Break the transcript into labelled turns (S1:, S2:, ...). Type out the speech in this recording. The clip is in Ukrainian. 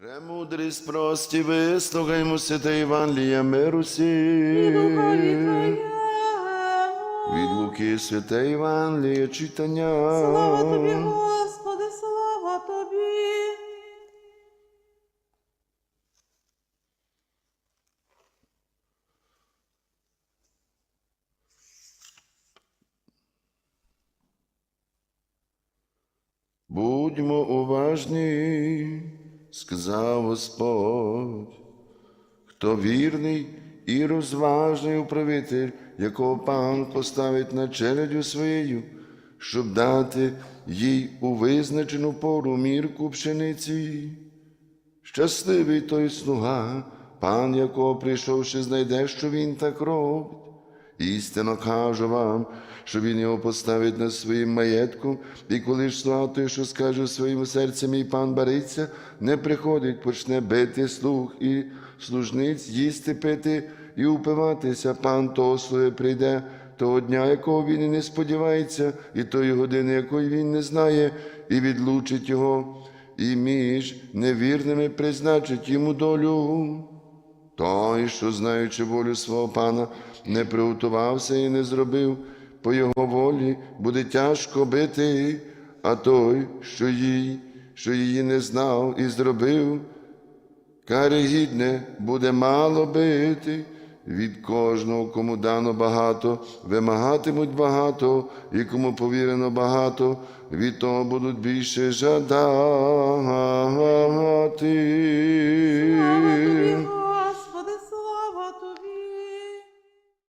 S1: Премудрість прості, вислухаймо святе Євангелія миру
S2: І духові. Твоєму.
S1: Від Луки святе Євангеліє читання.
S2: Слава Тобі, Господи, слава Тобі.
S1: Будьмо уважні, сказав Господь, хто вірний і розважний управитель, якого пан поставить на челядю своєю, щоб дати їй у визначену пору мірку пшениці. Щасливий той слуга, пан якого прийшовши, знайде, що він так робить. Істинно кажу вам, що він його поставить над своїм маєтком, і коли ж слуга той, що скаже в своєму серці, мій пан бариться, не приходить, почне бити слуг і служниць, їсти пити і упиватися. Пан того слуги прийде, того дня, якого він і не сподівається, і тої години, якої він не знає, і відлучить його, і між невірними призначить йому долю. Той, що, знаючи волю свого пана, не приготувався і не зробив по його волі, буде тяжко бити, а той, що їй, що її не знав і зробив, кари гідне буде мало бити. Від кожного, кому дано багато, вимагатимуть багато, і кому повірено багато, від того будуть більше жадати.